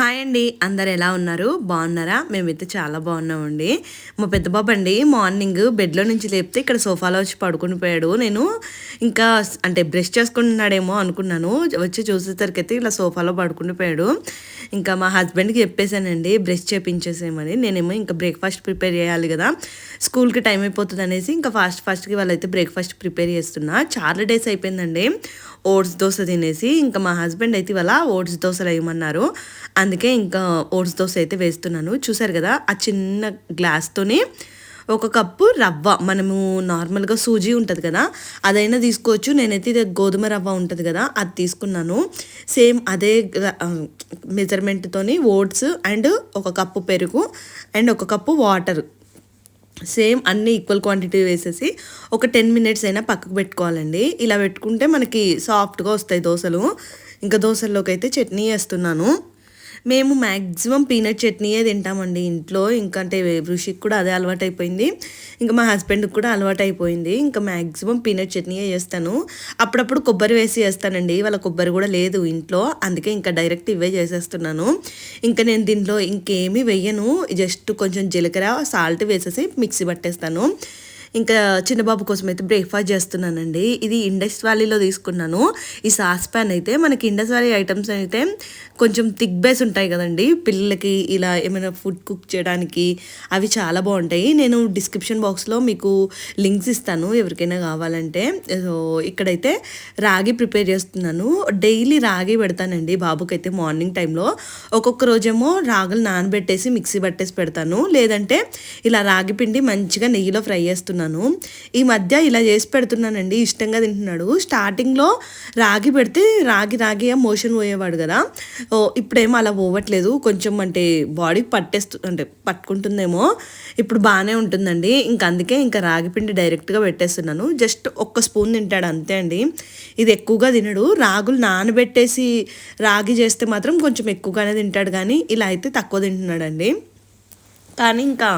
Hi అండి. అందరు ఎలా ఉన్నారు? బాగున్నారా? మేమైతే చాలా బాగున్నామండి. మా పెద్ద బాబు అండి మార్నింగ్ బెడ్లో నుంచి లేపితే ఇక్కడ సోఫాలో వచ్చి పడుకుని పోయాడు. నేను ఇంకా అంటే బ్రష్ చేసుకుంటున్నాడేమో అనుకున్నాను. వచ్చి చూసేసరికైతే ఇలా సోఫాలో పడుకుని పోయాడు. ఇంకా మా హస్బెండ్కి చెప్పేశానండి బ్రష్ చేపించేసేమని నేనేమో ఇంకా బ్రేక్ఫాస్ట్ ప్రిపేర్ చేయాలి కదా. స్కూల్కి టైం అయిపోతుంది అనేసి ఇంకా ఫాస్ట్ ఫాస్ట్కి వాళ్ళైతే బ్రేక్ఫాస్ట్ ప్రిపేర్ చేస్తున్నా. చాలా డేస్ అయిపోయిందండి. ఓట్స్ దోశ తినేసి ఇంకా మా హస్బెండ్ అయితే ఇవాళ ఓట్స్ దోశలు వేయమన్నారు. అందుకే ఇంకా ఓట్స్ దోశ అయితే వేస్తున్నాను. చూసారు కదా ఆ చిన్న గ్లాస్తోని ఒక కప్పు రవ్వ మనము నార్మల్గా సూజీ ఉంటుంది కదా అదైనా తీసుకోవచ్చు. నేనైతే ఇది గోధుమ రవ్వ ఉంటుంది కదా అది తీసుకున్నాను. సేమ్ అదే మెజర్మెంట్తోని ఓట్స్ అండ్ ఒక కప్పు పెరుగు అండ్ ఒక కప్పు వాటర్ సేమ్ అన్ని ఈక్వల్ క్వాంటిటీ వేసేసి ఒక టెన్ మినిట్స్ అయినా పక్కకు పెట్టుకోవాలండి. ఇలా పెట్టుకుంటే మనకి సాఫ్ట్గా వస్తాయి దోశలు. ఇంకా దోశల్లోకి అయితే చట్నీ వేస్తున్నాను. మేము మ్యాక్సిమం పీనట్ చట్నీయే తింటామండి ఇంట్లో. ఇంకంటే ఋషికి కూడా అదే అలవాటు అయిపోయింది ఇంకా మా హస్బెండ్కి కూడా అలవాటు అయిపోయింది ఇంకా మ్యాక్సిమం పీనట్ చట్నీయే చేస్తాను. అప్పుడప్పుడు కొబ్బరి వేసి చేస్తానండి. వాళ్ళ కొబ్బరి కూడా లేదు ఇంట్లో. అందుకే ఇంకా డైరెక్ట్ ఇవే చేసేస్తున్నాను. ఇంకా నేను దీంట్లో ఇంకేమీ వెయ్యను. జస్ట్ కొంచెం జీలకర్ర సాల్ట్ వేసేసి మిక్సీ పట్టేస్తాను. ఇంకా చిన్నబాబు కోసం అయితే బ్రేక్ఫాస్ట్ చేస్తున్నానండి. ఇది ఇండస్ వ్యాలీలో తీసుకున్నాను. ఈ సాస్ ప్యాన్ అయితే మనకి ఇండస్ వ్యాలీ ఐటమ్స్ అయితే కొంచెం థిక్ బేస్ ఉంటాయి కదండి. పిల్లలకి ఇలా ఏమైనా ఫుడ్ కుక్ చేయడానికి అవి చాలా బాగుంటాయి. నేను డిస్క్రిప్షన్ బాక్స్లో మీకు లింక్స్ ఇస్తాను ఎవరికైనా కావాలంటే. సో ఇక్కడైతే రాగి ప్రిపేర్ చేస్తున్నాను. డైలీ రాగి పెడతానండి బాబుకైతే మార్నింగ్ టైంలో ఒక్కొక్క రోజేమో రాగులు నానబెట్టేసి మిక్సీ పట్టేసి పెడతాను. లేదంటే ఇలా రాగి పిండి మంచిగా నెయ్యిలో ఫ్రై చేస్తున్నాను. ఈ మధ్య ఇలా చేసి పెడుతున్నానండి. ఇష్టంగా తింటున్నాడు. స్టార్టింగ్లో రాగి పెడితే రాగి రాగి మోషన్ పోయేవాడు కదా. ఓ ఇప్పుడేమో అలా పోవట్లేదు. కొంచెం అంటే బాడీ పట్టేస్తు అంటే పట్టుకుంటుందేమో. ఇప్పుడు బాగానే ఉంటుందండి. ఇంకా అందుకే ఇంకా రాగిపిండి డైరెక్ట్గా పెట్టేస్తున్నాను. జస్ట్ ఒక్క స్పూన్ తింటాడు అంతే అండి. ఇది ఎక్కువగా తినడు. రాగులు నానబెట్టేసి రాగి చేస్తే మాత్రం కొంచెం ఎక్కువగానే తింటాడు కానీ ఇలా అయితే తక్కువ తింటున్నాడండి. కానీ ఇంకా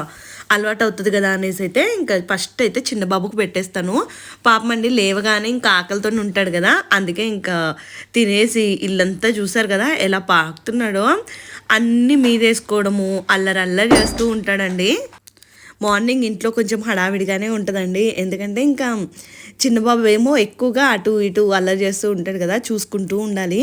అలవాటు అవుతుంది కదా అనేసి అయితే ఇంకా ఫస్ట్ అయితే చిన్న బాబుకు పెట్టేస్తాను. పాపమండి లేవగానే ఇంకా ఆకలితో ఉంటాడు కదా అందుకే ఇంకా తినేసి ఇల్లంతా చూసారు కదా ఎలా పాకుతున్నాడో. అన్నీ మీదేసుకోవడము అల్లరి అల్లరి చేస్తూ ఉంటాడండి. మార్నింగ్ ఇంట్లో కొంచెం హడావిడిగానే ఉంటుందండి. ఎందుకంటే ఇంకా చిన్నబాబు ఏమో ఎక్కువగా అటు ఇటు అల్లరి చేస్తూ ఉంటాడు కదా చూసుకుంటూ ఉండాలి.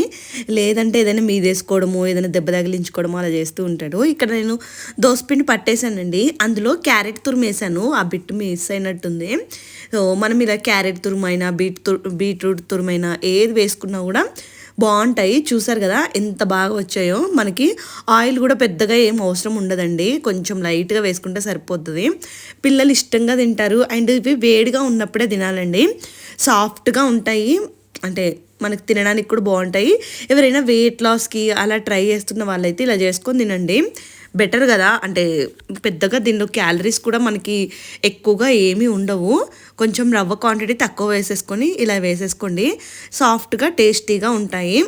లేదంటే ఏదైనా మీదేసుకోవడము ఏదైనా దెబ్బ తగిలించుకోవడము అలా చేస్తూ ఉంటాడు. ఇక్కడ నేను దోసపిండి పట్టేశానండి. అందులో క్యారెట్ తురుమేసాను ఆ బిట్టు మిస్ అయినట్టుంది. సో మనం ఇలా క్యారెట్ తురుమైనా బీట్ బీట్రూట్ తురుమైనా ఏది వేసుకున్నా కూడా బాగుంటాయి. చూసారు కదా ఎంత బాగా వచ్చాయో. మనకి ఆయిల్ కూడా పెద్దగా ఏం అవసరం ఉండదండి. కొంచెం లైట్గా వేసుకుంటే సరిపోతుంది పిల్లలు ఇష్టంగా తింటారు. అండ్ ఇవి వేడిగా ఉన్నప్పుడే తినాలండి. సాఫ్ట్గా ఉంటాయి. అంటే మనకు తినడానికి కూడా బాగుంటాయి. ఎవరైనా వెయిట్ లాస్కి అలా ట్రై చేస్తున్న వాళ్ళైతే ఇలా చేసుకొని తినండి. బెటర్ కదా? అంటే పెద్దగా దీనిలో క్యాలరీస్ కూడా మనకి ఎక్కువగా ఏమీ ఉండవు. కొంచెం రవ్వ క్వాంటిటీ తక్కువ వేసేసుకొని ఇలా వేసేసుకోండి. సాఫ్ట్గా టేస్టీగా ఉంటాయి.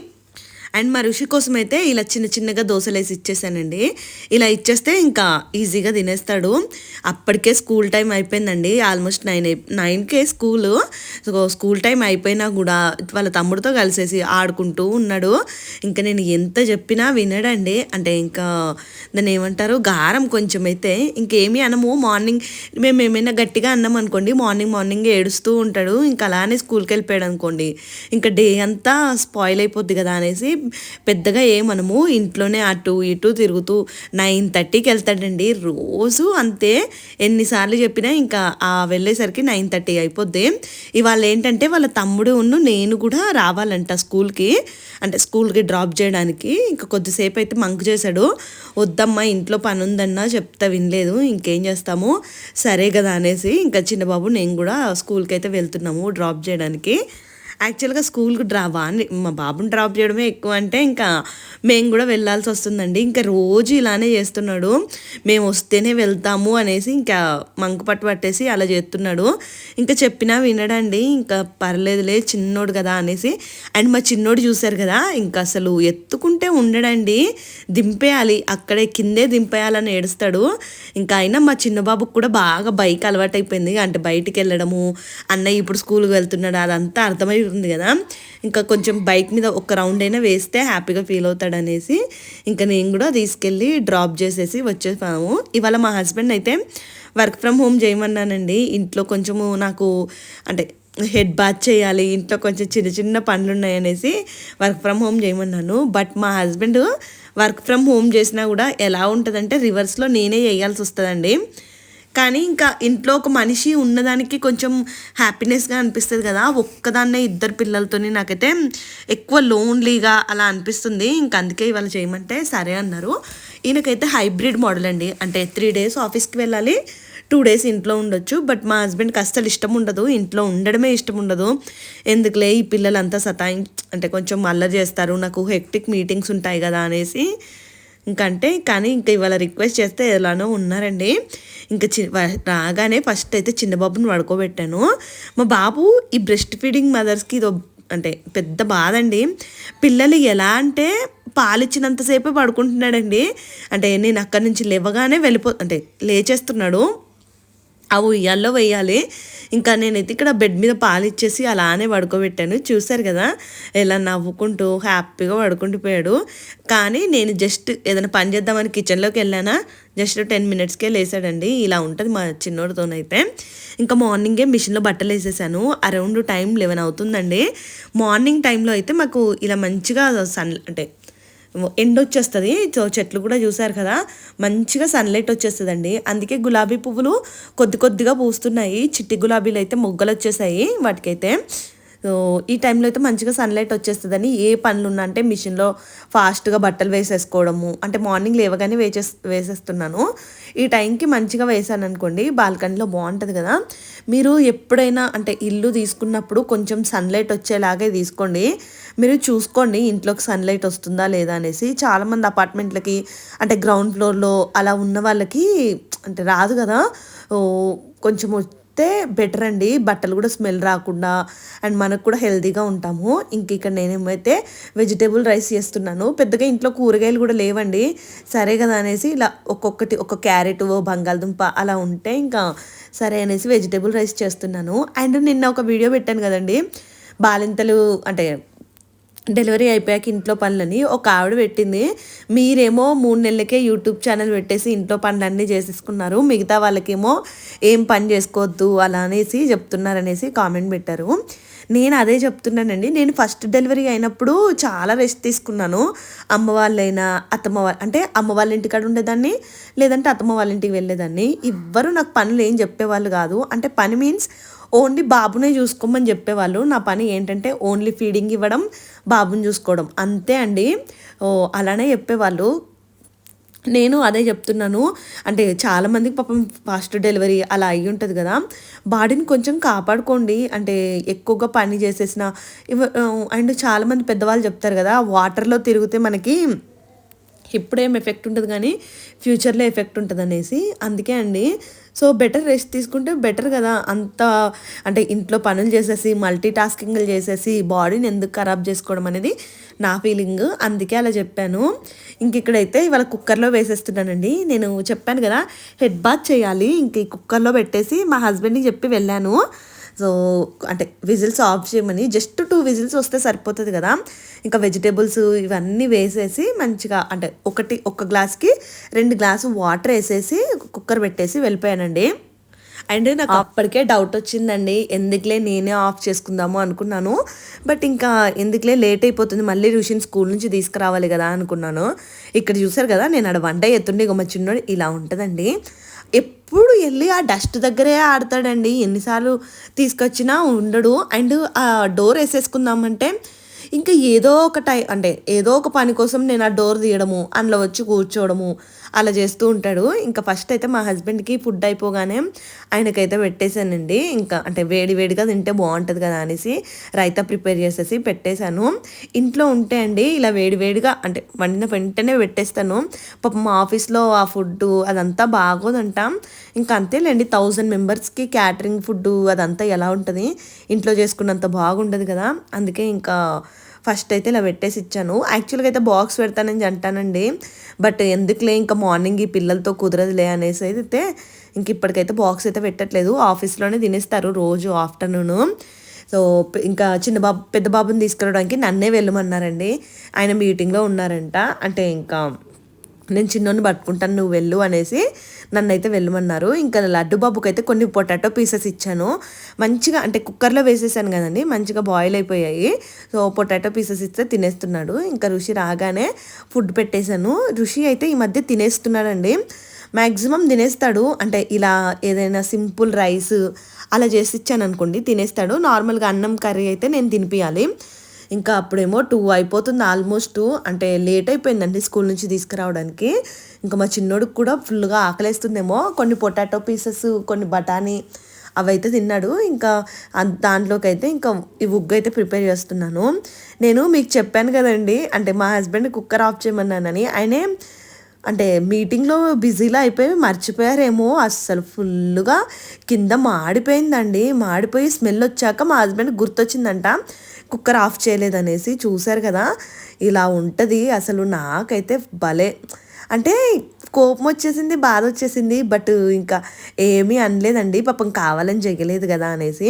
అండ్ మా ఋషి కోసం అయితే ఇలా చిన్న చిన్నగా దోశలు వేసి ఇచ్చేసానండి. ఇలా ఇచ్చేస్తే ఇంకా ఈజీగా తినేస్తాడు. అప్పటికే స్కూల్ టైం అయిపోయిందండి. ఆల్మోస్ట్ నైన్ నైన్కే స్కూల్. సో స్కూల్ టైం అయిపోయినా కూడా వాళ్ళ తమ్ముడితో కలిసేసి ఆడుకుంటూ ఉన్నాడు. ఇంకా నేను ఎంత చెప్పినా వినడండి. అంటే ఇంకా దాన్ని ఏమంటారు? గారం కొంచెం అయితే ఇంకేమీ అనము. మార్నింగ్ మేము ఏమైనా గట్టిగా అన్నాం అనుకోండి మార్నింగ్ మార్నింగ్ ఏడుస్తూ ఉంటాడు. ఇంకా అలానే స్కూల్కి వెళ్ళిపోయాడు అనుకోండి. ఇంకా డే అంతా స్పాయిల్ అయిపోద్ది కదా అనేసి పెద్దగా ఏమనము ఇంట్లోనే అటు ఇటు తిరుగుతూ నైన్ థర్టీకి వెళ్తాడండి. రోజు అంతే ఎన్నిసార్లు చెప్పినా ఇంకా ఆ వెళ్ళేసరికి నైన్ థర్టీ అయిపోద్ది. ఇవాళ ఏంటంటే వాళ్ళ తమ్ముడు ఉన్ను నేను కూడా రావాలంట స్కూల్కి. అంటే స్కూల్కి డ్రాప్ చేయడానికి ఇంకా కొద్దిసేపు అయితే మంక్ చేశాడు. వద్దమ్మా ఇంట్లో పని ఉందన్నా చెప్తా వినలేదు ఇంకేం చేస్తాము? సరే కదా అనేసి ఇంకా చిన్నబాబు నేను కూడా స్కూల్కి అయితే వెళ్తున్నాము డ్రాప్ చేయడానికి. యాక్చువల్గా స్కూల్కి డ్రా వాడిని మా బాబుని డ్రాప్ చేయడమే ఎక్కువ అంటే ఇంకా మేము కూడా వెళ్ళాల్సి వస్తుందండి. ఇంకా రోజు ఇలానే చేస్తున్నాడు. మేము వస్తేనే వెళ్తాము అనేసి ఇంకా మంకు పట్టు పట్టేసి అలా చేస్తున్నాడు. ఇంకా చెప్పినా వినడండి. ఇంకా పర్లేదులే చిన్నోడు కదా అనేసి. అండ్ మా చిన్నోడు చూశారు కదా ఇంకా అసలు ఎత్తుకుంటే ఉండడండి. దింపేయాలి అక్కడే కిందే దింపేయాలని ఏడుస్తాడు. ఇంకా అయినా మా చిన్న బాబుకు కూడా బాగా బైక్ అలవాటైపోయింది. అంటే బయటికి వెళ్ళడము అన్నయ్య ఇప్పుడు స్కూల్కి వెళ్తున్నాడు అదంతా అర్థమై ఉంది కదా. ఇంకా కొంచెం బైక్ మీద ఒక రౌండ్ అయినా వేస్తే హ్యాపీగా ఫీల్ అవుతాడు అనేసి ఇంకా నేను కూడా తీసుకెళ్ళి డ్రాప్ చేసేసి వచ్చేసాము. ఇవాళ మా హస్బెండ్ అయితే వర్క్ ఫ్రమ్ హోమ్ చేయమన్నానండి. ఇంట్లో కొంచెము నాకు అంటే హెడ్ బాత్ చేయాలి ఇంట్లో కొంచెం చిన్న చిన్న పనులు ఉన్నాయనేసి వర్క్ ఫ్రమ్ హోమ్ చేయమన్నాను. బట్ మా హస్బెండ్ వర్క్ ఫ్రమ్ హోమ్ చేసినా కూడా ఎలా ఉంటుందంటే రివర్స్లో నేనే చేయాల్సి వస్తుందండి. కానీ ఇంకా ఇంట్లో ఒక మనిషి ఉన్నదానికి కొంచెం హ్యాపీనెస్గా అనిపిస్తుంది కదా. ఒక్కదాన్నే ఇద్దరు పిల్లలతోని నాకైతే ఎక్కువ లోన్లీగా అలా అనిపిస్తుంది. ఇంక అందుకే ఇవాళ చేయమంటే సరే అన్నారు. ఈయనకైతే హైబ్రిడ్ మోడల్ అండి. అంటే త్రీ డేస్ ఆఫీస్కి వెళ్ళాలి టూ డేస్ ఇంట్లో ఉండొచ్చు. బట్ మా హస్బెండ్కి అస్సలు ఇష్టం ఉండదు. ఇంట్లో ఉండడమే ఇష్టం ఉండదు. ఎందుకులే ఈ పిల్లలంతా సతాయి అంటే కొంచెం అల్లరి చేస్తారు. నాకు హెక్టిక్ మీటింగ్స్ ఉంటాయి కదా అనేసి ఇంకంటే కానీ ఇంకా ఇవాళ రిక్వెస్ట్ చేస్తే ఎలానో ఉన్నారండి. ఇంకా చి రాగానే ఫస్ట్ అయితే చిన్న బాబుని పడుకోబెట్టాను. మా బాబు ఈ బ్రెస్ట్ ఫీడింగ్ మదర్స్కి ఇది అంటే పెద్ద బాధ అండి పిల్లలు ఎలా అంటే పాలిచ్చినంతసేపే పడుకుంటున్నాడండి. అంటే నేను అక్కడి నుంచి లేవగానే వెళ్ళిపో అంటే లేచేస్తున్నాడు. ఆ ఉయ్యాల్లో వేయాలి. ఇంకా నేనైతే ఇక్కడ బెడ్ మీద పాలు ఇచ్చేసి అలానే పడుకోబెట్టాను. చూశారు కదా? ఎలా నవ్వుకుంటూ హ్యాపీగా పడుకుంటూ పోయాడు. కానీ నేను జస్ట్ ఏదైనా పని చేద్దామని కిచెన్లోకి వెళ్ళానా? జస్ట్ టెన్ మినిట్స్కే లేసాడండి. ఇలా ఉంటుంది మా చిన్నోడితోనైతే. ఇంకా మార్నింగే మిషన్లో బట్టలు వేసేసాను. అరౌండ్ టైం లెవెన్ అవుతుందండి. మార్నింగ్ టైంలో అయితే మాకు ఇలా మంచిగా సన్ అంటే ఎండ వచ్చేస్తుంది సో చెట్లు కూడా చూసారు కదా. మంచిగా సన్లైట్ వచ్చేస్తుందండి. అందుకే గులాబీ పువ్వులు కొద్ది కొద్దిగా పూస్తున్నాయి. చిట్టి గులాబీలు అయితే మొగ్గలు వచ్చేసాయి వాటికైతే. ఈ టైంలో అయితే మంచిగా సన్లైట్ వచ్చేస్తుందని ఏ పనులు ఉన్నా అంటే మిషన్లో ఫాస్ట్గా బట్టలు వేసేసుకోవడము అంటే మార్నింగ్ లేవగానే వేసే వేసేస్తున్నాను. ఈ టైంకి మంచిగా వేసాను అనుకోండి బాల్కనీలో బాగుంటుంది కదా. మీరు ఎప్పుడైనా అంటే ఇల్లు తీసుకున్నప్పుడు కొంచెం సన్లైట్ వచ్చేలాగే తీసుకోండి. మీరు చూసుకోండి ఇంట్లోకి సన్లైట్ వస్తుందా లేదా అనేసి. చాలామంది అపార్ట్మెంట్లకి అంటే గ్రౌండ్ ఫ్లోర్లో అలా ఉన్న వాళ్ళకి అంటే రాదు కదా. కొంచెం వస్తే బెటర్ అండి. బట్టలు కూడా స్మెల్ రాకుండా అండ్ మనకు కూడా హెల్తీగా ఉంటాము. ఇంక ఇక్కడ నేనేమైతే వెజిటేబుల్ రైస్ చేస్తున్నాను. పెద్దగా ఇంట్లో కూరగాయలు కూడా లేవండి. సరే కదా అనేసి ఇలా ఒక్కొక్కటి ఒక క్యారెట్ బంగాళదుంప అలా ఉంటే ఇంకా సరే అనేసి వెజిటేబుల్ రైస్ చేస్తున్నాను. అండ్ నిన్న ఒక వీడియో పెట్టాను కదండి. బాలింతలు అంటే డెలివరీ అయిపోయాక ఇంట్లో పనులని ఒక ఆవిడ పెట్టింది. మీరేమో మూడు నెలలకే యూట్యూబ్ ఛానల్ పెట్టేసి ఇంట్లో పనులన్నీ చేసేసుకున్నారు. మిగతా వాళ్ళకేమో ఏం పని చేసుకోవద్దు అలా అనేసి చెప్తున్నారనేసి కామెంట్ పెట్టారు. నేను అదే చెప్తున్నానండి. నేను ఫస్ట్ డెలివరీ అయినప్పుడు చాలా రెస్ట్ తీసుకున్నాను. అమ్మ వాళ్ళైనా అత్తమ్మ వాళ్ళ అంటే అమ్మ వాళ్ళ ఇంటికాడ ఉండేదాన్ని లేదంటే అత్తమ్మ వాళ్ళ ఇంటికి వెళ్ళేదాన్ని. ఎవ్వరూ నాకు పనులు ఏం చెప్పేవాళ్ళు కాదు. అంటే పని మీన్స్ ఓన్లీ బాబునే చూసుకోమని చెప్పేవాళ్ళు. నా పని ఏంటంటే ఓన్లీ ఫీడింగ్ ఇవ్వడం బాబుని చూసుకోవడం. అంతే అండి. ఓ అలానే చెప్పేవాళ్ళు. నేను అదే చెప్తున్నాను. అంటే చాలామందికి పాపం ఫాస్ట్ డెలివరీ అలా అయ్యి ఉంటుంది కదా. బాడీని కొంచెం కాపాడుకోండి. అంటే ఎక్కువగా పని చేసేసిన అండ్ చాలామంది పెద్దవాళ్ళు చెప్తారు కదా వాటర్లో తిరిగితే మనకి ఇప్పుడేం ఎఫెక్ట్ ఉంటుంది కానీ ఫ్యూచర్లో ఎఫెక్ట్ ఉంటుంది అనేసి అందుకే అండి సో బెటర్ రెస్ట్ తీసుకుంటే బెటర్ కదా. అంత అంటే ఇంట్లో పనులు చేసేసి మల్టీ టాస్కింగ్లు చేసేసి బాడీని ఎందుకు ఖరాబ్ చేసుకోవడం అనేది నా ఫీలింగ్ అందుకే అలా చెప్పాను. ఇంక ఇక్కడైతే ఇవాళ కుక్కర్లో వేసేస్తున్నానండి. నేను చెప్పాను కదా హెడ్ బాత్ చేయాలి. ఇంక ఈ కుక్కర్లో పెట్టేసి మా హస్బెండ్కి చెప్పి వెళ్ళాను. సో అంటే విజిల్స్ ఆఫ్ చేయమని జస్ట్ టూ విజిల్స్ వస్తే సరిపోతుంది కదా. ఇంకా వెజిటేబుల్స్ ఇవన్నీ వేసేసి మంచిగా అంటే ఒకటి ఒక గ్లాస్కి రెండు గ్లాసు వాటర్ వేసేసి కుక్కర్ పెట్టేసి వెళ్ళిపోయానండి. అండ్ నాకు అప్పటికే డౌట్ వచ్చిందండి ఎందుకులే నేనే ఆఫ్ చేసుకుందాము అనుకున్నాను. బట్ ఇంకా ఎందుకులే లేట్ అయిపోతుంది మళ్ళీ రుషిన్ స్కూల్ నుంచి తీసుకురావాలి కదా అనుకున్నాను. ఇక్కడ చూసారు కదా నేను ఆడ వంట ఎత్తుండే ఇక మా చిన్నోడు ఇలా ఉంటుందండి. ఎప్పుడు వెళ్ళి ఆ డస్ట్ దగ్గరే ఆడతాడండి. ఎన్నిసార్లు తీసుకొచ్చినా ఉండడు. అండ్ ఆ డోర్ వేసేసుకుందామంటే ఇంకా ఏదో ఒక టై అంటే ఏదో ఒక పని కోసం నేను ఆ డోర్ తీయడము అందులో వచ్చి కూర్చోవడము అలా చేస్తూ ఉంటాడు. ఇంకా ఫస్ట్ అయితే మా హస్బెండ్కి ఫుడ్ అయిపోగానే ఆయనకైతే పెట్టేశానండి. ఇంకా అంటే వేడి వేడిగా తింటే బాగుంటుంది కదా అనేసి రైతా ప్రిపేర్ చేసేసి పెట్టేశాను. ఇంట్లో ఉంటే అండి ఇలా వేడి వేడిగా అంటే వండిన వెంటనే పెట్టేస్తాను. పాప మా ఆఫీస్లో ఆ ఫుడ్ అదంతా బాగోదంట. ఇంకా అంతేలేండి థౌజండ్ మెంబర్స్కి క్యాటరింగ్ ఫుడ్ అదంతా ఎలా ఉంటుంది? ఇంట్లో చేసుకున్నంత బాగుండదు కదా. అందుకే ఇంకా ఫస్ట్ అయితే ఇలా పెట్టేసి ఇచ్చాను. యాక్చువల్గా అయితే బాక్స్ పెడతానని అంటానండి. బట్ ఎందుకులే ఇంకా మార్నింగ్ ఈ పిల్లలతో కుదరదులే అనేసి అయితే ఇంక ఇప్పటికైతే బాక్స్ అయితే పెట్టట్లేదు. ఆఫీస్లోనే తినేస్తారు రోజు ఆఫ్టర్నూన్ సో ఇంకా చిన్న బాబు పెద్ద బాబుని తీసుకురావడానికి నన్నే వెళ్ళమన్నారండి. ఆయన మీటింగ్లో ఉన్నారంట. అంటే ఇంకా నేను చిన్నోని పట్టుకుంటాను నువ్వు వెళ్ళు అనేసి నన్ను అయితే వెళ్ళమన్నారు. ఇంకా లడ్డు బాబుకి అయితే కొన్ని పొటాటో పీసెస్ ఇచ్చాను. మంచిగా అంటే కుక్కర్లో వేసేసాను కదండి మంచిగా బాయిల్ అయిపోయాయి. సో పొటాటో పీసెస్ ఇస్తే తినేస్తున్నాడు. ఇంకా ఋషి రాగానే ఫుడ్ పెట్టేశాను. ఋషి అయితే ఈ మధ్య తినేస్తున్నాడండి. మ్యాక్సిమం తినేస్తాడు. అంటే ఇలా ఏదైనా సింపుల్ రైస్ అలా చేసి ఇచ్చాను అనుకోండి తినేస్తాడు. నార్మల్గా అన్నం కర్రీ అయితే నేను తినిపించాలి ఇంకా అప్పుడేమో టూ అయిపోతుంది ఆల్మోస్ట్. అంటే లేట్ అయిపోయిందండి స్కూల్ నుంచి తీసుకురావడానికి. ఇంకా మా చిన్నోడికి కూడా ఫుల్గా ఆకలేస్తుందేమో. కొన్ని పొటాటో పీసెస్ కొన్ని బఠానీ అవైతే తిన్నాడు. ఇంకా దాంట్లోకి అయితే ఇంకా ఈ ఉగ్గు అయితే ప్రిపేర్ చేస్తున్నాను. నేను మీకు చెప్పాను కదండి అంటే మా హస్బెండ్ కుక్కర్ ఆఫ్ చేయమన్నానని. ఆయనే అంటే మీటింగ్లో బిజీలో అయిపోయి మర్చిపోయారేమో. అస్సలు ఫుల్గా కింద మాడిపోయిందండి. మాడిపోయి స్మెల్ వచ్చాక మా హస్బెండ్ గుర్తొచ్చిందంట. కుక్కర్ ఆఫ్ చేయలేదనేసి చూశారు కదా. ఇలా ఉంటుంది. అసలు నాకైతే భలే. అంటే కోపం వచ్చేసింది బాధ వచ్చేసింది బట్ ఇంకా ఏమీ అనలేదండి. పాపం కావాలని జగలేదు కదా అనేసి.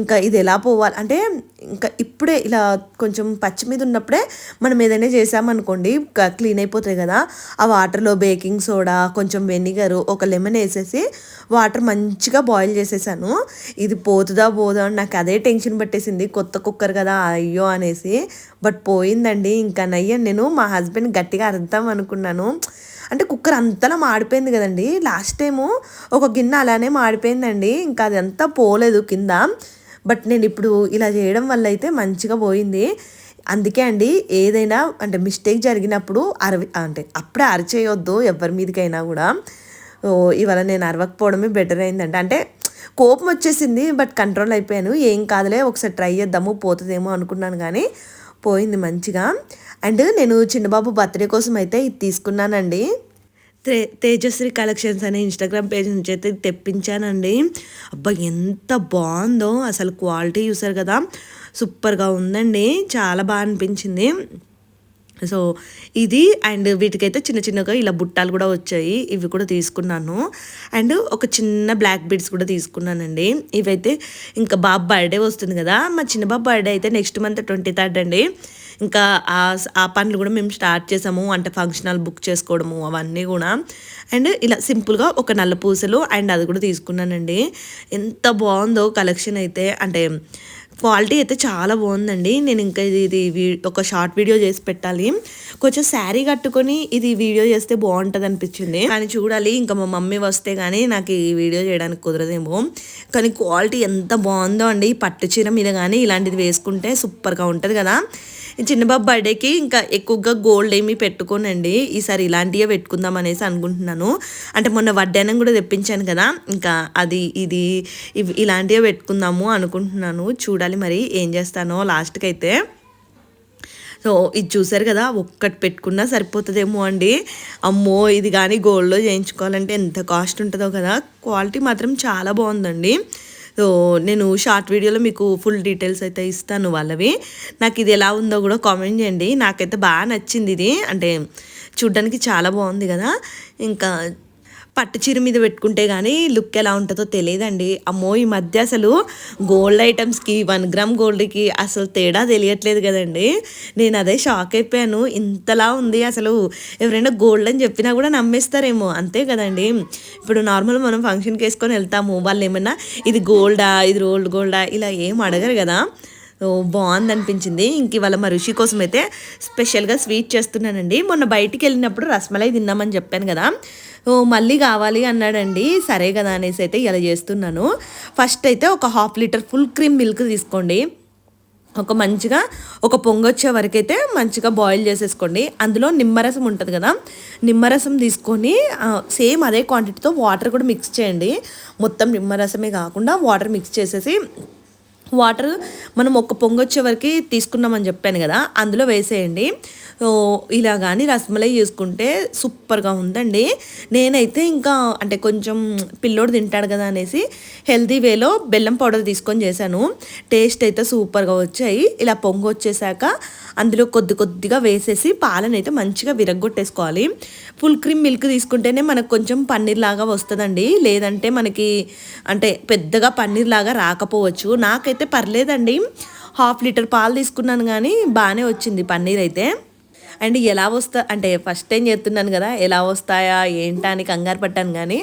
ఇంకా ఇది ఎలా పోవాలి అంటే ఇంకా ఇప్పుడే ఇలా కొంచెం పచ్చి మీద ఉన్నప్పుడే మనం ఏదైనా చేసామనుకోండి క్లీన్ అయిపోతాయి కదా ఆ వాటర్లో బేకింగ్ సోడా కొంచెం వెనిగర్ ఒక లెమన్ వేసేసి వాటర్ మంచిగా బాయిల్ చేసేసాను. ఇది పోతుందా పోదా అని నాకు అదే టెన్షన్ పట్టేసింది. కొత్త కుక్కర్ కదా అయ్యో అనేసి. బట్ పోయిందండి. ఇంకా నయ్యం నేను మా హస్బెండ్ గట్టిగా అర్థం అనుకున్నాను. అంటే కుక్కర్ అంతలా మాడిపోయింది కదండి. లాస్ట్ టైము ఒక గిన్నె అలానే మాడిపోయిందండి. ఇంకా అది అంతా పోలేదు కింద. బట్ నేను ఇప్పుడు ఇలా చేయడం వల్ల అయితే మంచిగా పోయింది. అందుకే అండి ఏదైనా అంటే మిస్టేక్ జరిగినప్పుడు అరవి అంటే అప్పుడే అరిచేయొద్దు ఎవరి మీదకైనా కూడా. ఓ ఇవాళ నేను అరవకపోవడమే బెటర్ అయిందండి. అంటే కోపం వచ్చేసింది బట్ కంట్రోల్ అయిపోయాను. ఏం కాదులే ఒకసారి ట్రై చేద్దాము పోతుందేమో అనుకున్నాను కానీ పోయింది మంచిగా. అండ్ నేను చిన్నబాబు బర్త్డే కోసం అయితే ఇది తీసుకున్నానండి. తే తేజశ్రీ కలెక్షన్స్ అనే ఇన్స్టాగ్రామ్ పేజ్ నుంచి అయితే తెప్పించానండి. అబ్బా ఎంత బాగుందో. అసలు క్వాలిటీ చూసారు కదా. సూపర్గా ఉందండి. చాలా బాగా అనిపించింది. సో ఇది అండ్ వీటికైతే చిన్న చిన్నగా ఇలా బుట్టాలు కూడా వచ్చాయి. ఇవి కూడా తీసుకున్నాను. అండ్ ఒక చిన్న బ్లాక్ బీడ్స్ కూడా తీసుకున్నానండి. ఇవైతే ఇంకా బాబు బర్త్డే వస్తుంది కదా మా చిన్న బాబు బర్త్డే అయితే నెక్స్ట్ మంత్ ట్వంటీ థర్డ్ అండి. ఇంకా ఆ ఆ పనులు కూడా మేము స్టార్ట్ చేసాము. అంటే ఫంక్షన్ హాల్ బుక్ చేసుకోవడము అవన్నీ కూడా. అండ్ ఇలా సింపుల్గా ఒక నల్ల పూసలు అండ్ అది కూడా తీసుకున్నానండి. ఎంత బాగుందో కలెక్షన్ అయితే. అంటే క్వాలిటీ అయితే చాలా బాగుందండి. నేను ఇంకా ఇది ఇది వీ- ఒక షార్ట్ వీడియో చేసి పెట్టాలి. కొంచెం శారీ కట్టుకొని ఇది వీడియో చేస్తే బాగుంటుంది అనిపించింది. కానీ చూడాలి ఇంకా మా మమ్మీ వస్తే కానీ నాకు ఈ వీడియో చేయడానికి కుదరదేమో. కానీ క్వాలిటీ ఎంత బాగుందో అండి. ఈ పట్టు చీర మీద కానీ ఇలాంటిది వేసుకుంటే సూపర్గా ఉంటుంది కదా. చిన్నబాబు బర్త్డేకి ఇంకా ఎక్కువగా గోల్డ్ ఏమీ పెట్టుకోనండి. ఈసారి ఇలాంటివే పెట్టుకుందాం అనేసి అనుకుంటున్నాను. అంటే మొన్న వడ్డానం కూడా తెప్పించాను కదా ఇంకా అది ఇది ఇలాంటివే పెట్టుకుందాము అనుకుంటున్నాను. చూడాలి మరి ఏం చేస్తానో లాస్ట్కి అయితే సో ఇది చూసారు కదా ఒక్కటి పెట్టుకున్నా సరిపోతుందేమో అండి. అమ్మో ఇది కానీ గోల్డ్లో చేయించుకోవాలంటే ఎంత కాస్ట్ ఉంటుందో కదా. క్వాలిటీ మాత్రం చాలా బాగుందండి. సో నేను షార్ట్ వీడియోలో మీకు ఫుల్ డీటెయిల్స్ అయితే ఇస్తాను వాళ్ళవి. నాకు ఇది ఎలా ఉందో కూడా కామెంట్ చేయండి. నాకైతే బాగా నచ్చింది ఇది. అంటే చూడ్డానికి చాలా బాగుంది కదా. ఇంకా పట్టు చీర మీద పెట్టుకుంటే కానీ లుక్ ఎలా ఉంటుందో తెలియదండి. అమ్మో ఈ మధ్య అసలు గోల్డ్ ఐటమ్స్కి వన్ గ్రామ్ గోల్డ్కి అసలు తేడా తెలియట్లేదు కదండి. నేను అదే షాక్ అయిపోయాను. ఇంతలా ఉంది అసలు. ఎవరైనా గోల్డ్ అని చెప్పినా కూడా నమ్మేస్తారేమో. అంతే కదండి. ఇప్పుడు నార్మల్ మనం ఫంక్షన్కి వేసుకొని వెళ్తాము. వాళ్ళు ఏమన్నా ఇది గోల్డా ఇది రోల్డ్ గోల్డా ఇలా ఏం అడగరు కదా. బాగుంది అనిపించింది ఇంక ఇవాళ మా ఋషి కోసం అయితే స్పెషల్గా స్వీట్ చేస్తున్నానండి. మొన్న బయటికి వెళ్ళినప్పుడు రసమలై తిన్నామని చెప్పాను కదా. ఓ మళ్ళీ కావాలి అన్నాడండి. సరే కదా అనేసి అయితే ఇలా చేస్తున్నాను. ఫస్ట్ అయితే ఒక half litre full cream milk తీసుకోండి. ఒక మంచిగా ఒక పొంగొచ్చే వరకు అయితే మంచిగా బాయిల్ చేసేసుకోండి. అందులో నిమ్మరసం ఉంటుంది కదా. నిమ్మరసం తీసుకొని సేమ్ అదే క్వాంటిటీతో వాటర్ కూడా మిక్స్ చేయండి. మొత్తం నిమ్మరసమే కాకుండా వాటర్ మిక్స్ చేసేసి వాటర్ మనం ఒక పొంగొచ్చే వరకు తీసుకున్నామని చెప్పాను కదా అందులో వేసేయండి. సో ఇలా కానీ రసమలై చేసుకుంటే సూపర్గా ఉందండి. నేనైతే ఇంకా అంటే కొంచెం పిల్లోడు తింటాడు కదా అనేసి హెల్తీ వేలో బెల్లం పౌడర్ తీసుకొని చేశాను. టేస్ట్ అయితే సూపర్గా వచ్చాయి. ఇలా పొంగు వచ్చేసాక అందులో కొద్ది కొద్దిగా వేసేసి పాలను అయితే మంచిగా విరగ్గొట్టేసుకోవాలి. ఫుల్ క్రీమ్ మిల్క్ తీసుకుంటేనే మనకు కొంచెం పన్నీర్ లాగా వస్తుందండి. లేదంటే మనకి అంటే పెద్దగా పన్నీర్ లాగా రాకపోవచ్చు. నాకైతే అయితే పర్లేదండి. హాఫ్ లీటర్ పాలు తీసుకున్నాను కానీ బాగానే వచ్చింది పన్నీర్ అయితే. అండ్ ఎలా వస్తా అంటే ఫస్ట్ టైం చేస్తున్నాను కదా ఎలా వస్తాయా ఏంటా అని కంగారు పట్టాను కానీ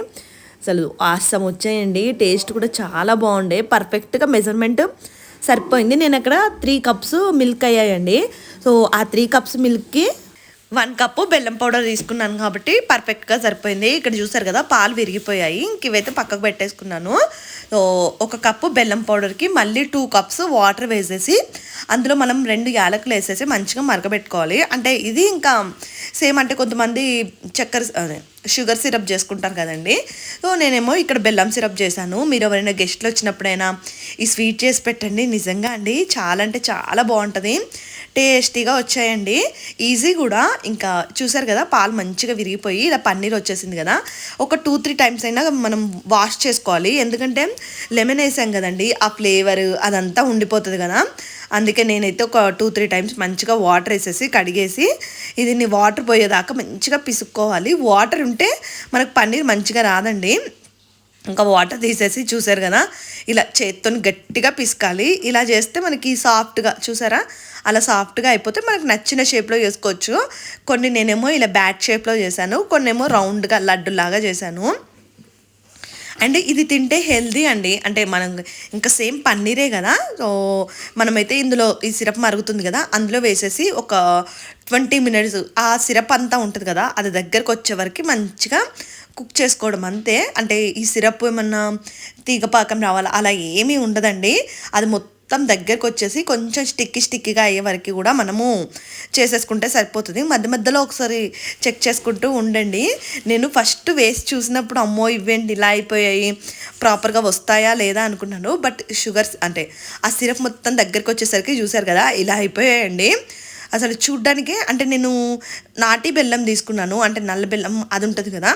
అసలు ఆసం వచ్చాయండి. టేస్ట్ కూడా చాలా బాగుండే. పర్ఫెక్ట్గా మెజర్మెంట్ సరిపోయింది. నేను అక్కడ త్రీ కప్స్ మిల్క్ అయ్యాయండి. సో ఆ త్రీ కప్స్ మిల్క్కి వన్ కప్పు బెల్లం పౌడర్ తీసుకున్నాను కాబట్టి పర్ఫెక్ట్గా సరిపోయింది. ఇక్కడ చూసారు కదా పాలు విరిగిపోయాయి. ఇంక ఇవైతే పక్కకు పెట్టేసుకున్నాను. సో ఒక కప్పు బెల్లం పౌడర్కి మళ్ళీ టూ కప్స్ వాటర్ వేసేసి అందులో మనం రెండు యాలకులు వేసేసి మంచిగా మరగబెట్టుకోవాలి. అంటే ఇది ఇంకా సేమ్ అంటే కొంతమంది చక్కెర అదే షుగర్ సిరప్ చేసుకుంటారు కదండి. సో నేనేమో ఇక్కడ బెల్లం సిరప్ చేశాను. మీరు ఎవరైనా గెస్ట్లు వచ్చినప్పుడైనా ఈ స్వీట్ చేసి పెట్టండి. నిజంగా అండి చాలా అంటే చాలా బాగుంటుంది. టేస్టీగా వచ్చాయండి. ఈజీ కూడా. ఇంకా చూసారు కదా పాలు మంచిగా విరిగిపోయి ఇలా పన్నీర్ వచ్చేసింది కదా. ఒక టూ త్రీ టైమ్స్ అయినా మనం వాష్ చేసుకోవాలి. ఎందుకంటే లెమన్ వేసాం కదండి ఆ ఫ్లేవర్ అదంతా ఉండిపోతుంది కదా. అందుకే నేనైతే ఒక టూ త్రీ టైమ్స్ మంచిగా వాటర్ వేసేసి కడిగేసి ఇది వాటర్ పోయేదాకా మంచిగా పిసుక్కోవాలి. వాటర్ ఉంటే మనకు పన్నీర్ మంచిగా రాదండి. ఇంకా వాటర్ తీసేసి చూసారు కదా ఇలా చేత్తో గట్టిగా పిసకాలి. ఇలా చేస్తే మనకి సాఫ్ట్గా చూసారా? అలా సాఫ్ట్గా అయిపోతే మనకు నచ్చిన షేప్లో చేసుకోవచ్చు. కొన్ని నేనేమో ఇలా బ్యాట్ షేప్లో చేశాను కొన్ని ఏమో రౌండ్గా లడ్డులాగా చేశాను. అండ్ ఇది తింటే హెల్దీ అండి. అంటే మనం ఇంకా సేమ్ పన్నీరే కదా. సో మనమైతే ఇందులో ఈ సిరప్ మరుగుతుంది కదా అందులో వేసేసి ఒక ట్వంటీ మినిట్స్ ఆ సిరప్ అంతా ఉంటుంది కదా అది దగ్గరకు వచ్చే వరకు మంచిగా కుక్ చేసుకోవడం అంతే. అంటే ఈ సిరప్ ఏమన్నా తీగపాకం రావాలా అలా ఏమీ ఉండదండి. అది మొత్తం మొత్తం దగ్గరకు వచ్చేసి కొంచెం స్టిక్కి స్టిక్కిగా అయ్యే వరకు కూడా మనము చేసేసుకుంటే సరిపోతుంది. మధ్య మధ్యలో ఒకసారి చెక్ చేసుకుంటూ ఉండండి. నేను ఫస్ట్ వేసి చూసినప్పుడు అమ్మో ఇవేంటి ఇలా అయిపోయాయి. ప్రాపర్గా వస్తాయా లేదా అనుకున్నాను. బట్ షుగర్స్ అంటే ఆ సిరప్ మొత్తం దగ్గరకు వచ్చేసరికి చూసారు కదా ఇలా అయిపోయాయండి. అసలు చూడ్డానికే అంటే నేను నాటి బెల్లం తీసుకున్నాను అంటే నల్ల బెల్లం అది ఉంటుంది కదా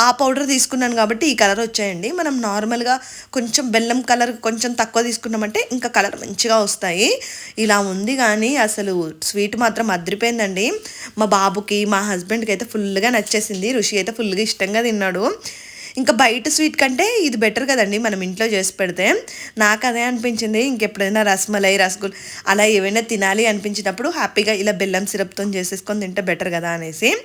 ఆ పౌడర్ తీసుకున్నాను కాబట్టి ఈ కలర్ వచ్చాయండి. మనం నార్మల్గా కొంచెం బెల్లం కలర్ కొంచెం తక్కువ తీసుకున్నామంటే ఇంకా కలర్ మంచిగా వస్తాయి. ఇలా ఉంది కానీ అసలు స్వీట్ మాత్రం అదిరిపోయిందండి. మా బాబుకి మా హస్బెండ్కి అయితే ఫుల్గా నచ్చేసింది. రుషి అయితే ఫుల్గా ఇష్టంగా తిన్నాడు. ఇంకా బయట స్వీట్ కంటే ఇది బెటర్ కదండి మనం ఇంట్లో చేసి పెడితే. నాకు అదే అనిపించింది. ఇంకెప్పుడైనా రసమలై రసగుల్ అలా ఏవైనా తినాలి అనిపించినప్పుడు హ్యాపీగా ఇలా బెల్లం సిరప్తో చేసేసుకొని తింటే బెటర్ కదా అనేసి.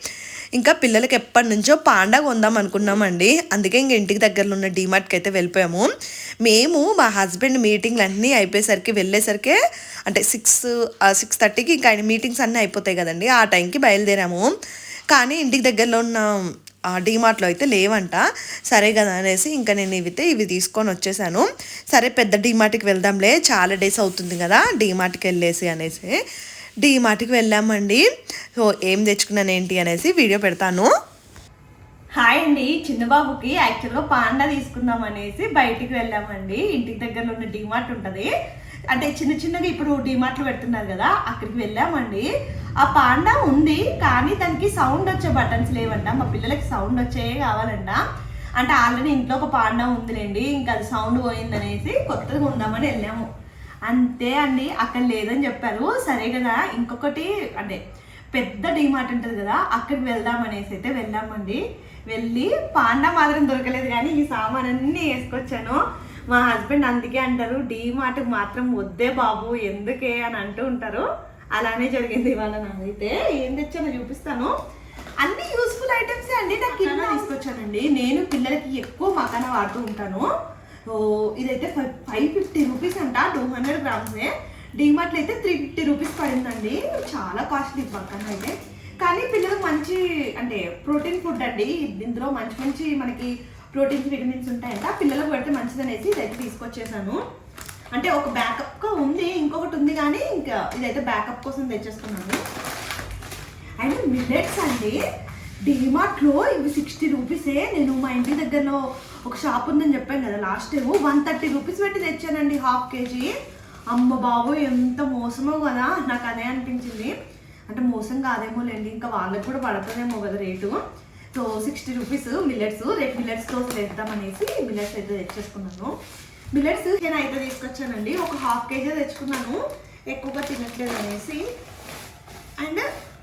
ఇంకా పిల్లలకి ఎప్పటి నుంచో పాండా కొందాం అనుకున్నామండి. అందుకే ఇంక ఇంటికి దగ్గరలో ఉన్న డీమార్ట్కి అయితే వెళ్ళిపోయాము. మేము మా హస్బెండ్ మీటింగ్లు అన్నీ అయిపోయేసరికి వెళ్ళేసరికి అంటే సిక్స్ సిక్స్ థర్టీకి ఇంకా ఆయన మీటింగ్స్ అన్నీ అయిపోతాయి కదండి. ఆ టైంకి బయలుదేరాము. కానీ ఇంటికి దగ్గరలో ఉన్న డీమార్ట్లో అయితే లేవంట. సరే కదా అనేసి ఇంకా నేను ఇవితే ఇవి తీసుకొని వచ్చేసాను. సరే పెద్ద డీమార్ట్కి వెళ్దాంలే చాలా డేస్ అవుతుంది కదా డీమార్ట్కి వెళ్ళేసి అనేసి. డీమార్ట్కి వెళ్ళామండి. సో ఏం తెచ్చుకున్నాను ఏంటి అనేసి వీడియో పెడతాను. హాయ్ అండి చిన్నబాబుకి యాక్చువల్గా పాండా తీసుకుందాం అనేసి బయటికి వెళ్ళామండి. ఇంటికి దగ్గరలో ఉన్న డిమార్ట్ ఉంటుంది. అంటే చిన్న చిన్నగా ఇప్పుడు డిమార్ట్లు పెడుతున్నారు కదా అక్కడికి వెళ్ళామండి. ఆ పాండా ఉంది కానీ దానికి సౌండ్ వచ్చే బటన్స్ లేవంట. మా పిల్లలకి సౌండ్ వచ్చే కావాలంట. అంటే ఆల్రెడీ ఇంట్లో ఒక పాండా ఉందిలేండి ఇంకా అది సౌండ్ పోయిందనేసి కొత్తగా ఉందామని వెళ్ళాము. అంతే అండి అక్కడ లేదని చెప్పారు. సరే కదా ఇంకొకటి అంటే పెద్ద డిమార్ట్ ఉంటుంది కదా అక్కడికి వెళ్దాం అనేసి అయితే వెళ్ళామండి. వెళ్ళి పాండా మాత్రం దొరకలేదు కానీ ఈ సామాన్ అన్నీ వేసుకొచ్చాను. మా హస్బెండ్ అందుకే అంటారు డీమార్ట్కి మాత్రం వద్దే బాబు ఎందుకే? అని అంటూ ఉంటారు. అలానే జరిగింది ఇవాళ నాదైతే ఏం తెచ్చానో చూపిస్తాను. అన్ని యూస్ఫుల్ ఐటమ్స్ అండి. నాకు కింద తీసుకొచ్చానండి. నేను పిల్లలకి ఎక్కువ మకానా వాడుతూ ఉంటాను. ఓ ఇదైతే ఫైవ్ ఫైవ్ ఫిఫ్టీ రూపీస్ అంట. టూ హండ్రెడ్ గ్రామ్సే డిమార్ట్లో అయితే త్రీ ఫిఫ్టీ రూపీస్ పడిందండి. చాలా కాస్ట్లీ మకానా అయితే. కానీ పిల్లలకు మంచి అంటే ప్రోటీన్ ఫుడ్ అండి. ఇందులో మంచి మంచి మనకి ప్రోటీన్స్ విటమిన్స్ ఉంటాయంట. పిల్లలకు పెడితే మంచిదనేసి ఇదైతే తీసుకొచ్చేసాను. అంటే ఒక బ్యాకప్ ఉంది ఇంకొకటి ఉంది కానీ ఇంకా ఇదైతే బ్యాకప్ కోసం తెచ్చేసుకున్నాను. అండ్ మిల్లెట్స్ అండి. డిమార్ట్లో ఇవి సిక్స్టీ రూపీసే. నేను మా ఇంటి దగ్గరలో ఒక షాప్ ఉందని చెప్పాను కదా last time one thirty rupees పెట్టి తెచ్చానండి హాఫ్ కేజీ. అమ్మ బాబు ఎంత మోసమో కదా నాకు అదే అనిపించింది. అంటే మోసం కాదేమో లేండి ఇంకా వాళ్ళకి కూడా పడుతుందేమో కదా rate. So sixty rupees millets రేపు మిల్లెట్స్ దోశ వేద్దామనేసి మిల్లెట్స్ అయితే తెచ్చేసుకున్నాను. మిల్లెట్స్ నేను అయితే తీసుకొచ్చానండి. ఒక హాఫ్ కేజీ తెచ్చుకున్నాను. ఎక్కువగా తినట్లేదు అనేసి అండ్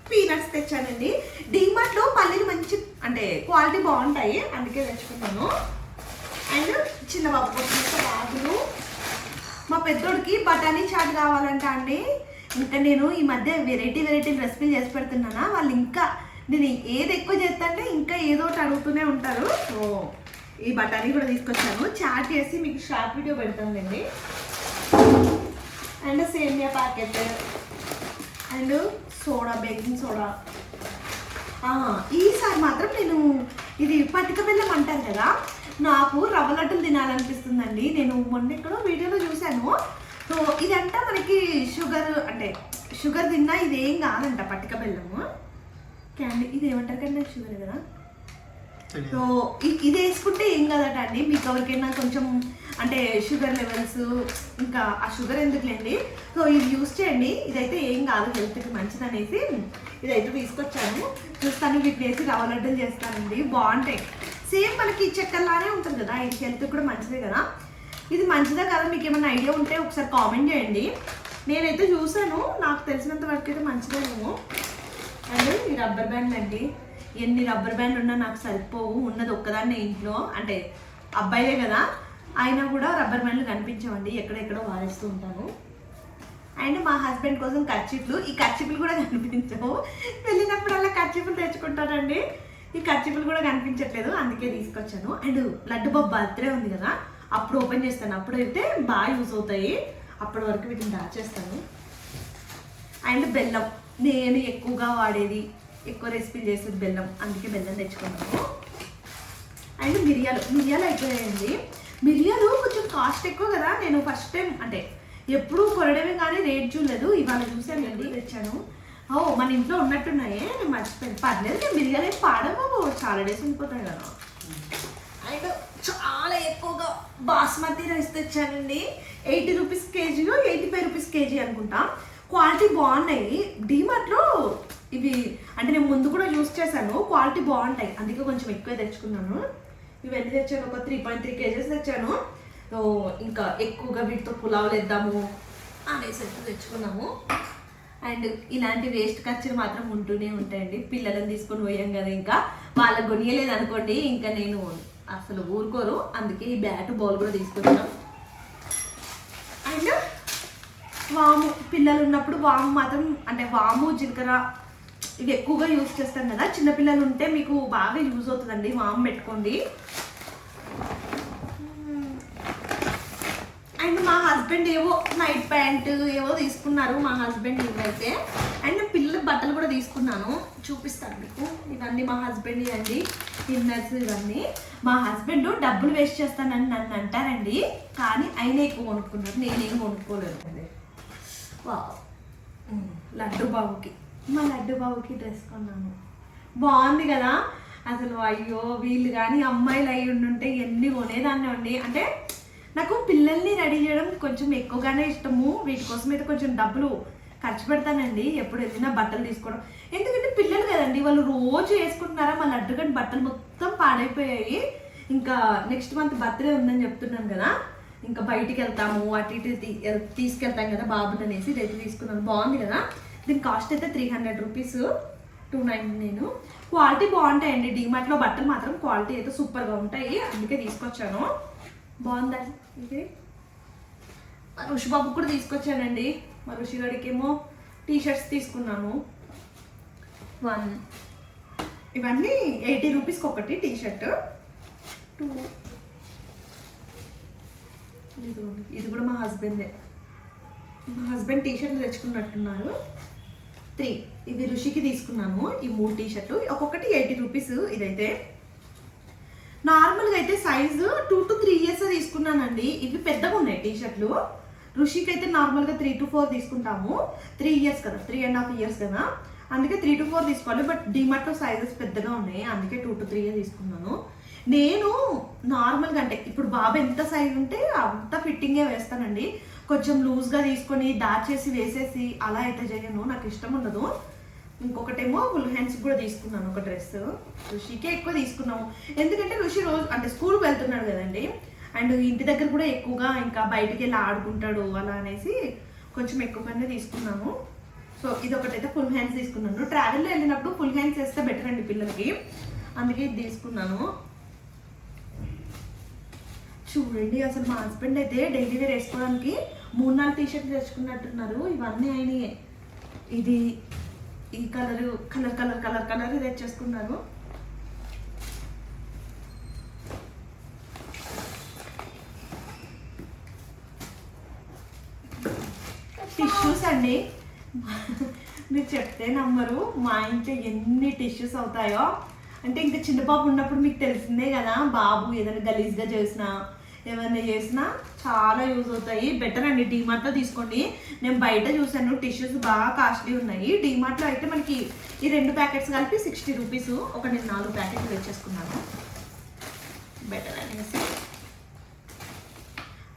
పీనట్స్ తెచ్చానండి. డీమార్ట్లో పల్లీలు మంచి అంటే క్వాలిటీ బాగుంటాయి. అందుకే తెచ్చుకున్నాను. అండ్ చిన్న బాబు కోసం బాబులు మా పెద్దోడికి బఠానీ చాట్ కావాలంట అండి. ఇంకా నేను ఈ మధ్య వెరైటీ వెరైటీ రెసిపీలు చేసి పెడుతున్నానా? వాళ్ళు ఇంకా నేను ఏది ఎక్కువ చేస్తా అంటే ఇంకా ఏదో ఒకటి అడుగుతూనే ఉంటారు. సో ఈ బఠానీ కూడా తీసుకొచ్చాను. చాట్ చేసి మీకు షార్ట్ వీడియో పెడతానండి అండ్ సేమియా packet. And soda baking soda. ఈసారి మాత్రం నేను ఇది పటిక బెల్లం అంటాను కదా నాకు రవ్వ లడ్డులు తినాలనిపిస్తుందండి. నేను మొన్న ఎక్కడో వీడియోలో చూశాను. సో ఇదంతా మనకి షుగర్ అంటే షుగర్ తిన్నా ఇది ఏం కాదంట పటిక బెల్లము. క్యాండీ ఇది ఏమంటారు కదా షుగర్ కదా? సో ఇది వేసుకుంటే ఏం కదట అండి మీకు ఎవరికైనా కొంచెం అంటే షుగర్ లెవెల్స్ ఇంకా ఆ షుగర్ ఎందుకులేండి? సో ఇది యూస్ చేయండి. ఇదైతే ఏం కాదు హెల్త్కి మంచిది అనేసి ఇదైతే తీసుకొచ్చాను. చూస్తాను వీటిని వేసి రవ్వ లడ్డలు చేస్తానండి. బాగుంటాయి. సేమ్ మనకి చక్కెరలానే ఉంటుంది కదా? ఇది హెల్త్ కూడా మంచిదే కదా? ఇది మంచిదా కదా? మీకు ఏమైనా ఐడియా ఉంటే ఒకసారి కామెంట్ చేయండి. నేనైతే చూసాను నాకు తెలిసినంత వరకు అయితే మంచిదేమో అండ్ ఈ రబ్బర్ బ్యాండ్ అండి. ఎన్ని రబ్బర్ బ్యాండ్లు ఉన్నా నాకు సరిపోవు. ఉన్నది ఒక్కదాన్నే ఇంట్లో. అంటే అబ్బాయిలే కదా. అయినా కూడా రబ్బర్ బ్యాండ్లు కనిపించవండి. ఎక్కడెక్కడో వారేస్తూ ఉంటాను అండ్ మా హస్బెండ్ కోసం కర్చీఫ్లు. ఈ కర్చీఫ్లు కూడా కనిపించవు. వెళ్ళినప్పుడల్లా కర్చీఫ్లు తెచ్చుకుంటానండి ఈ కర్చీఫ్లు కూడా కనిపించట్లేదు. అందుకే తీసుకొచ్చాను. అండ్ లడ్డు బాబు బర్త్డే ఉంది కదా. అప్పుడు ఓపెన్ చేస్తాను. అప్పుడు అయితే బాగా యూస్ అవుతాయి. అప్పటి వరకు వీటిని దాచేస్తాను. అండ్ బెల్లం. నేను ఎక్కువగా వాడేది ఎక్కువ రెసిపీలు చేసేది బెల్లం. అందుకే బెల్లం తెచ్చుకున్నాను. అండ్ మిరియాలు. మిరియాలు అయిపోయాయండి. మిరియాలు కొంచెం కాస్ట్ ఎక్కువ కదా. నేను ఫస్ట్ టైం అంటే ఎప్పుడూ కొనడమే కానీ రేట్ చూడలేదు. ఇవాళ చూసానండి తెచ్చాను? ఓ మన ఇంట్లో ఉన్నట్టున్నాయే. నేను మర్చిపోయాను. పర్లేదు నేను మిరియాలు ఏం పాడవు. చాలా డేస్ ఉండిపోతాయి కదా. అండ్ చాలా ఎక్కువగా బాస్మతి రైస్ తెచ్చానండి. ఎయిటీ రూపీస్ కేజీలో ఎయిటీ ఫైవ్ రూపీస్ కేజీ అనుకుంటా. క్వాలిటీ బాగున్నాయి. డీమార్ట్లో ఇవి అంటే నేను ముందు కూడా యూస్ చేశాను. క్వాలిటీ బాగుంటాయి. అందుకే కొంచెం ఎక్కువ తెచ్చుకున్నాను. ఇవి ఎన్ని తెచ్చాను? ఒక త్రీ పాయింట్ త్రీ కేజెస్ తెచ్చాను. ఇంకా ఎక్కువగా వీటితో పులావులు వేద్దాము అనేసి అయితే తెచ్చుకున్నాము. అండ్ ఇలాంటి వేస్ట్ ఖర్చులు మాత్రం ఉంటూనే ఉంటాయండి. పిల్లలను తీసుకొని పోయాం కదా ఇంకా. వాళ్ళకి కొనియలేదు అనుకోండి. ఇంకా నేను అసలు ఊరుకోరు అందుకే ఈ బ్యాట్ బాల్ కూడా తీసుకొచ్చాను అండ్ వాము పిల్లలు ఉన్నప్పుడు వాము మాత్రం అంటే వాము జీలకర్ర ఇవి ఎక్కువగా యూజ్ చేస్తాం కదా. చిన్నపిల్లలు ఉంటే మీకు బాగా యూజ్ అవుతుందండి. వాము పెట్టుకోండి. అండ్ మా హస్బెండ్ ఏవో నైట్ ప్యాంట్ ఏవో తీసుకున్నారు. మా హస్బెండ్ ఇవైతే. అండ్ పిల్లల బట్టలు కూడా తీసుకున్నాను. చూపిస్తాను మీకు. ఇవన్నీ మా హస్బెండ్ అండి ఇన్నర్స్ ఇవన్నీ. మా హస్బెండ్ డబ్బులు వేస్ట్ చేస్తానని నన్ను అంటారండి. కానీ ఆయన ఎక్కువ కొనుక్కున్నారు. నేనేం కొనుక్కోలేదు. అండి వావ్. లడ్డు బాబుకి మా లడ్డు బాబుకి డ్రెస్ కొన్నాను. బాగుంది కదా. అసలు అయ్యో వీళ్ళు కానీ అమ్మాయిలు అయి ఉండుంటే ఎన్ని కొనేదాన్ని అండి. అంటే నాకు పిల్లల్ని రెడీ చేయడం కొంచెం ఎక్కువగానే ఇష్టము. వీటి కోసం అయితే కొంచెం డబ్బులు ఖర్చు పెడతానండి. ఎప్పుడు వెళ్ళినా బట్టలు తీసుకోవడం. ఎందుకంటే పిల్లలు కదండి వాళ్ళు రోజు వేసుకుంటున్నారా? మా లడ్డు గంట బట్టలు మొత్తం పాడైపోయాయి. ఇంకా నెక్స్ట్ మంత్ బర్త్డే ఉందని చెప్తున్నాను కదా. ఇంకా బయటికి వెళ్తాము అటు ఇటు తీసుకెళ్తాం కదా బాబుని అనేసి ఇదైతే తీసుకున్నాను. బాగుంది కదా? దీని కాస్ట్ అయితే three hundred rupees two nine నేను క్వాలిటీ బాగుంటాయండి. డిమార్ట్లో బట్టలు మాత్రం క్వాలిటీ అయితే సూపర్గా ఉంటాయి. అందుకే తీసుకొచ్చాను. బాగుందా ఇది? మా ఋషి బాబుకి కూడా తీసుకొచ్చానండి మా ఋషి గడికి ఏమో టీ షర్ట్స్ తీసుకున్నాను. వన్ ఇవన్నీ ఎయిటీ రూపీస్కి ఒకటి టీ షర్ట్ టూ ఇది కూడా మా హస్బెండే. మా హస్బెండ్ టీ షర్ట్లు తెచ్చుకున్నట్టున్నారు. త్రీ. ఇవి ఋషికి తీసుకున్నాము. ఈ మూడు టీ షర్ట్లు ఒక్కొక్కటి ఎయిటీ రూపీస్ ఇదైతే. నార్మల్గా అయితే size two to three years తీసుకున్నానండి. ఇవి పెద్దగా ఉన్నాయి టీ షర్ట్లు ఋషికి అయితే నార్మల్గా త్రీ టు ఫోర్ తీసుకుంటాము. త్రీ ఇయర్స్ కదా. త్రీ అండ్ హాఫ్ ఇయర్స్ కదా. అందుకే త్రీ టు ఫోర్ తీసుకోవాలి. బట్ డిమార్ట్లో సైజెస్ పెద్దగా ఉన్నాయి. అందుకే టూ టు త్రీ తీసుకున్నాను. నేను నార్మల్గా అంటే ఇప్పుడు బాబు ఎంత సైజ్ ఉంటే అంత ఫిట్టింగే వేస్తానండి. కొంచెం లూజ్గా తీసుకొని దాచేసి వేసేసి అలా అయితే చేయను నాకు ఇష్టం ఉండదు. ఇంకొకటేమో ఫుల్ హ్యాండ్స్ కూడా తీసుకున్నాను ఒక డ్రెస్ ఋషికే ఎక్కువ తీసుకున్నాము. ఎందుకంటే ఋషి రోజు అంటే స్కూల్కి వెళ్తున్నాడు కదండి. అండ్ ఇంటి దగ్గర కూడా ఎక్కువగా ఇంకా బయటికి వెళ్ళి ఆడుకుంటాడు అలా అనేసి కొంచెం ఎక్కువగానే తీసుకున్నాము. సో ఇది ఒకటైతే ఫుల్ హ్యాండ్స్ తీసుకున్నాను ట్రావెల్లో వెళ్ళినప్పుడు ఫుల్ హ్యాండ్స్ వేస్తే బెటర్ అండి పిల్లలకి. అందుకే ఇది తీసుకున్నాను. చూడండి అసలు మా హస్బెండ్ అయితే డైలీ వేర్ వేసుకోవడానికి మూడు నాలుగు టీ షర్ట్లు తెచ్చుకున్నట్టున్నారు. ఇవన్నీ అయినాయి. ఇది ఈ colour colour colour colour colour ఇది తెచ్చేసుకున్నారు. టిష్యూస్ అండి. మీరు చెప్తే నమ్మరు. మా ఇంట్లో ఎన్ని టిష్యూస్ అవుతాయో. అంటే ఇంకా చిన్న బాబు ఉన్నప్పుడు మీకు తెలిసిందే కదా బాబు ఏదైనా గలీజ్గా చేసినా ఏమైనా చేసినా చాలా యూజ్ అవుతాయి. బెటర్ అండి. డీమార్ట్లో తీసుకోండి. నేను బయట చూసాను టిష్యూస్ బాగా కాస్ట్లీ ఉన్నాయి. డీమార్ట్లో అయితే మనకి ఈ రెండు ప్యాకెట్స్ కలిపి సిక్స్టీ రూపీస్ ఒక నేను నాలుగు ప్యాకెట్లు తెచ్చేసుకున్నాను. బెటర్ అనేసి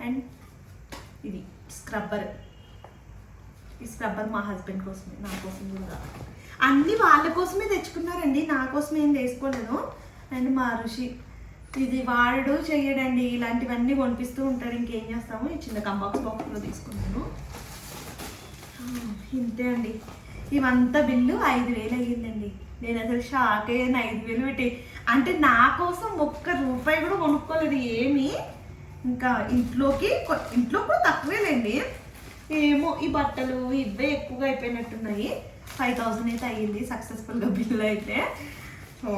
అండ్ ఇది స్క్రబ్బర్ ఈ స్క్రబ్బర్ మా హస్బెండ్ కోసమే నా కోసం కూడా. అన్నీ వాళ్ళ కోసమే తెచ్చుకున్నారండి. నా కోసం ఏం తీసుకోలేదు అండ్ మా ఋషి ఇది వాడు చెయ్యడండి ఇలాంటివన్నీ కొనిపిస్తూ ఉంటాడు ఇంకేం చేస్తాము? ఈ చిన్న కంబాక్స్ బాక్స్లో తీసుకున్నాను. ఇంతే అండి. ఇవంతా బిల్లు ఐదు వేలు అయ్యిందండి. నేను అసలు షాక్ అయ్యాను ఐదు వేలు పెట్టి. అంటే నా కోసం ఒక్క రూపాయి కూడా కొనుక్కోలేదు ఏమి. ఇంకా ఇంట్లోకి ఇంట్లో కూడా తక్కువేలేండి ఏమో ఈ బట్టలు ఇవే ఎక్కువగా అయిపోయినట్టున్నాయి. ఫైవ్ థౌసండ్ అయితే అయ్యింది సక్సెస్ఫుల్గా బిల్లు అయితే. సో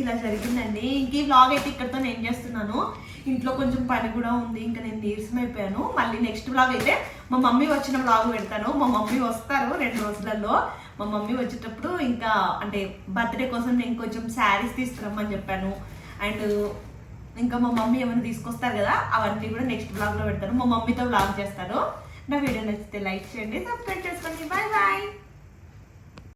ఇలా జరిగిందండి. ఇంక ఈ వ్లాగ్ అయితే ఇక్కడతో నేను చేస్తున్నాను. ఇంట్లో కొంచెం పని కూడా ఉంది. ఇంకా నేను నీరసం అయిపోయాను మళ్ళీ నెక్స్ట్ బ్లాగ్ అయితే మా మమ్మీ వచ్చిన బ్లాగ్ పెడతాను. మా మమ్మీ వస్తారు రెండు రోజులలో. మా మమ్మీ వచ్చేటప్పుడు ఇంకా అంటే బర్త్డే కోసం నేను కొంచెం శారీస్ తీసుకురమ్మని చెప్పాను. అండ్ ఇంకా మా మమ్మీ ఏమైనా తీసుకొస్తారు కదా అవన్నీ కూడా నెక్స్ట్ బ్లాగ్లో పెడతాను. మా మమ్మీతో బ్లాగ్ చేస్తాను. నా వీడియో నచ్చితే లైక్ చేయండి సబ్స్క్రైబ్ చేసుకోండి. Bye bye